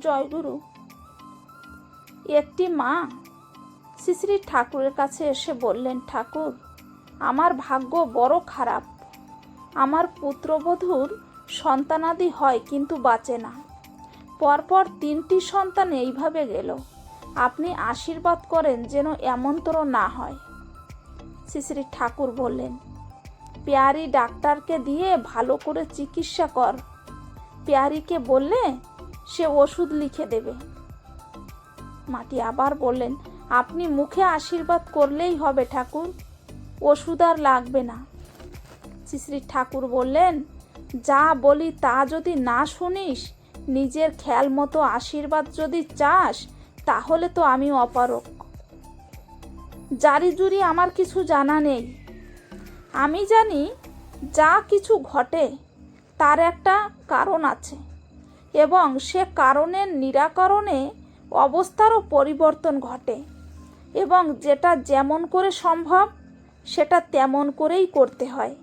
জয়গুরু। একটি মা শ্রী ঠাকুরের কাছে এসে বললেন, ঠাকুর, আমার ভাগ্য বড় খারাপ। আমার পুত্রবধূর সন্তানাদি হয় কিন্তু বাঁচে না। পরপর তিনটি সন্তান এইভাবে গেল। আপনি আশীর্বাদ করেন যেন এমনতর না হয়। শ্রী ঠাকুর বললেন, পেয়ারি ডাক্তারকে দিয়ে ভালো করে চিকিৎসা কর। পেয়ারিকে বললে সে ওষুধ লিখে দেবে। মাটি আবার বললেন, আপনি মুখে আশীর্বাদ করলেই হবে ঠাকুর, ওষুধ আর লাগবে না। শ্রী ঠাকুর বললেন, যা বলি তা যদি না শুনিস, নিজের খেয়াল মতো আশীর্বাদ যদি চাস, তাহলে তো আমি অপারক। জারি জুরি আমার কিছু জানা নেই। আমি জানি যা কিছু ঘটে, তার একটা কারণ আছে। এবং সে কারণের নিরাকরণে অবস্থারও পরিবর্তন ঘটে। এবং যেটা যেমন করে সম্ভব, সেটা তেমন করেই করতে হয়।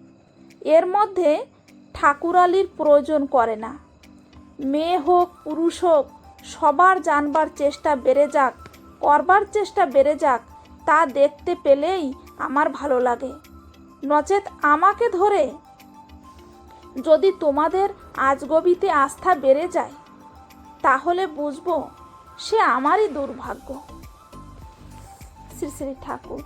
এর মধ্যে ঠাকুরালির প্রয়োজন করে না। মেয়ে হোক, পুরুষ হোক, সবার জানবার চেষ্টা বেড়ে যাক, করবার চেষ্টা বেড়ে যাক, তা দেখতে পেলেই আমার ভালো লাগে। নচেত আমাকে ধরে যদি তোমাদের আজগবিতে আস্থা বেড়ে যায় তাহলে বুঝব সে আমারই দুর্ভাগ্য। শ্রী শ্রী ঠাকুর।